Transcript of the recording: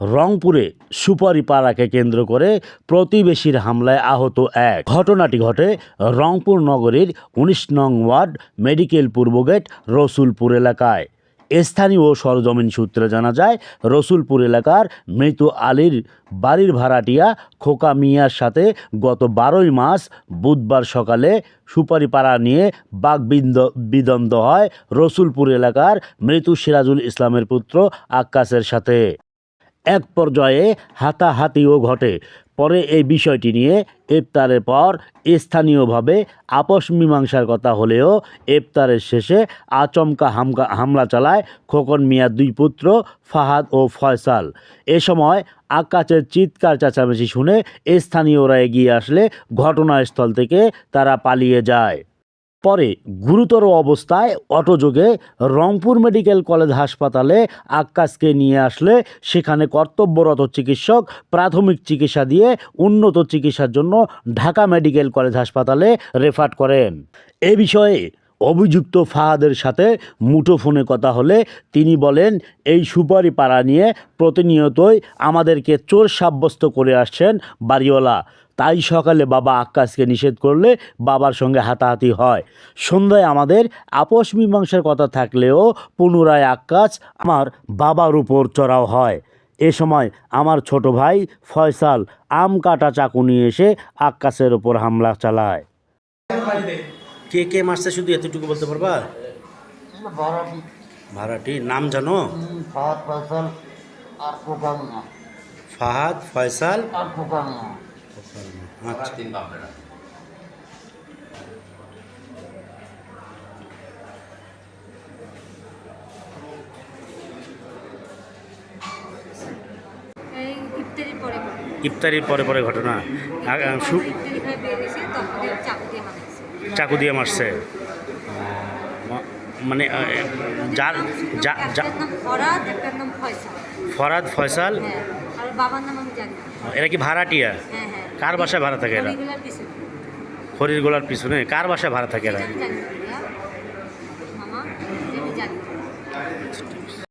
রংপুরে সুপারিপাড়াকে কেন্দ্র করে প্রতিবেশীর হামলায় আহত এক। ঘটনাটি ঘটে রংপুর নগরীর উনিশ নং ওয়ার্ড মেডিকেল পূর্বগেট রসুলপুর এলাকায়। স্থানীয় সরজমিন সূত্রে জানা যায়, রসুলপুর এলাকার মৃত আলীর বাড়ির ভাড়াটিয়া খোকা মিয়ার সাথে গত বারোই মাস বুধবার সকালে সুপারিপাড়া নিয়ে বাগবিন্দ বিদন্দ হয় রসুলপুর এলাকার মৃত সিরাজুল ইসলামের পুত্র আক্কাসের সাথে। এক পর্যায়ে হাতাহাতিও ঘটে। পরে এই বিষয়টি নিয়ে ইফতারের পর স্থানীয়ভাবে আপস মীমাংসার কথা হলেও ইফতারের শেষে আচমকা হামকা হামলা চালায় খোকন মিয়ার দুই পুত্র ফাহাদ ও ফয়সাল। এ সময় আকাশের চিৎকার চেঁচামেচি শুনে স্থানীয়রা এগিয়ে আসলে ঘটনাস্থল থেকে তারা পালিয়ে যায়। পরে গুরুতর অবস্থায় অটোযোগে রংপুর মেডিকেল কলেজ হাসপাতালে আক্কাসকে নিয়ে আসলে সেখানে কর্তব্যরত চিকিৎসক প্রাথমিক চিকিৎসা দিয়ে উন্নত চিকিৎসার জন্য ঢাকা মেডিকেল কলেজ হাসপাতালে রেফার করেন। এ বিষয়ে অভিযুক্ত ফাহাদের সাথে মুঠোফোনে কথা হলে তিনি বলেন, এই সুপারি পাড়া নিয়ে প্রতিনিয়তই আমাদেরকে চোর সাব্যস্ত করে আসছেন বাড়িওয়ালা। তাই সকালে বাবা আক্কাসকে নিষেধ করলে বাবার সঙ্গে হাতাহাতি হয়। সন্ধ্যায় আমাদের আপোষ মীমাংসার কথা থাকলেও পুনরায় আক্কাস আমার বাবার উপর চড়াও হয়। এ সময় আমার ছোট ভাই ফয়সাল আম কাটা চাকু নিয়ে এসে আক্কাসের ওপর হামলা চালায়। কে কে মারছে শুধু এতটুকু বলতে পারবা? ভাড়াটি। নাম জানো? ফাহাদ ফয়সাল আর ফাহাদ ফয়সাল? আর আচ্ছা। তিন ইফতারির পরে পরে ইফতারির পরে পরে ঘটনা। চাকু দিয়ে মারাইছে চাকু দিয়ে মারছে। মানে যার ফরাদ ফয়সাল? হ্যাঁ আর বাবার নাম আমি জানি না। এরা কি ভাড়াটিয়া? হ্যাঁ হ্যাঁ। কার বাসায় ভাড়া থাকে এরা? খরির গোলার পিছনে? কার বাসায় ভাড়া থাকে এরা।